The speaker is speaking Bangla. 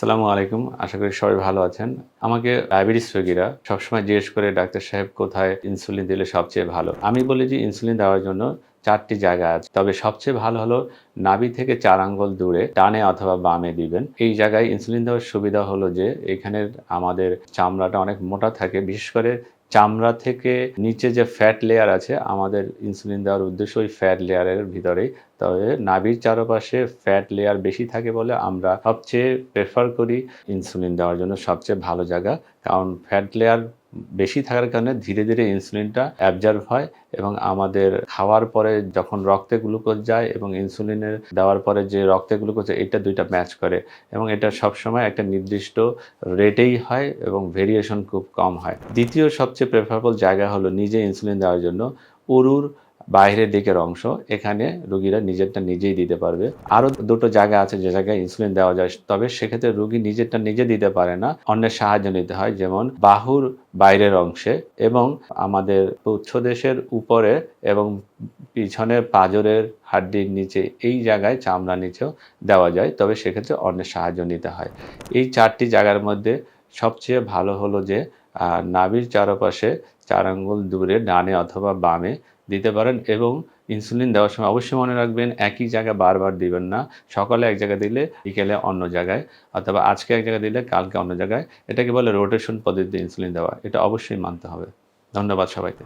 সালামু আলাইকুম। আশা করি সবাই ভালো আছেন। আমাকে ডায়াবেটিস রোগীরা সবসময় জিজ্ঞেস করে, ডাক্তার সাহেব, কোথায় ইনসুলিন দিলে সবচেয়ে ভালো? আমি বলি যে, ইনসুলিন দেওয়ার জন্য চারটি জায়গা আছে। তবে সবচেয়ে ভালো হলো নাভি থেকে চার আঙ্গল দূরে, ডানে অথবা বামে দিবেন। এই জায়গায় ইনসুলিন দেওয়ার সুবিধা হলো যে, এখানের আমাদের চামড়াটা অনেক মোটা থাকে। বিশেষ করে চামড়া থেকে নিচে যে ফ্যাট লেয়ার আছে, আমাদের ইনসুলিন দেওয়ার উদ্দেশ্য ওই ফ্যাট লেয়ারের ভিতরেই। তবে নাভির চারপাশে ফ্যাট লেয়ার বেশি থাকে বলে আমরা সবচেয়ে প্রেফার করি ইনসুলিন দেওয়ার জন্য সবচেয়ে ভালো জায়গা। কারণ ফ্যাট লেয়ার বেশি থাকার কারণে ধীরে ধীরে ইনসুলিনটা অ্যাবজার্ভ হয় এবং আমাদের খাওয়ার পরে যখন রক্তে গ্লুকোজ যায় এবং ইনসুলিনের দেওয়ার পরে যে রক্তে গ্লুকোজ এটা দুইটা ম্যাচ করে এবং এটা সবসময় একটা নির্দিষ্ট রেটেই হয় এবং ভেরিয়েশন খুব কম হয়। দ্বিতীয় সবচেয়ে প্রেফারেবল জায়গা হলো নিজে ইনসুলিন দেওয়ার জন্য। উরুর বাইরের দিকের অংশ, এখানে রুগীরা নিজেরটা নিজেই দিতে পারবে। আরও দুটো জায়গা আছে যে জায়গায় ইনসুলিন দেওয়া যায়, তবে সেক্ষেত্রে রুগী নিজেরটা নিজে দিতে পারে না, অন্যের সাহায্য নিতে হয়, যেমন বাহুর বাইরের অংশে এবং আমাদের উচ্ছদেশের উপরে এবং পিছনের পাজরের হাড্ডির নিচে এই জায়গায় চামড়া নিচেও দেওয়া যায়, তবে সেক্ষেত্রে অন্যের সাহায্য নিতে হয়। এই চারটি জায়গার মধ্যে সবচেয়ে ভালো হলো যে আহ, নাভির চারপাশে চার আঙ্গুল দূরে ডানে অথবা বামে দিতে পারেন এবং ইনসুলিন দেওয়ার সময় অবশ্যই মনে রাখবেন একই জায়গায় বারবার দিবেন না। সকালে এক জায়গায় দিলে বিকেলে অন্য জায়গায় অথবা আজকে এক জায়গায় দিলে কালকে অন্য জায়গায়। এটাকে বলে রোটেশন পদ্ধতিতে ইনসুলিন দেওয়া। এটা অবশ্যই মানতে হবে। ধন্যবাদ সবাইকে।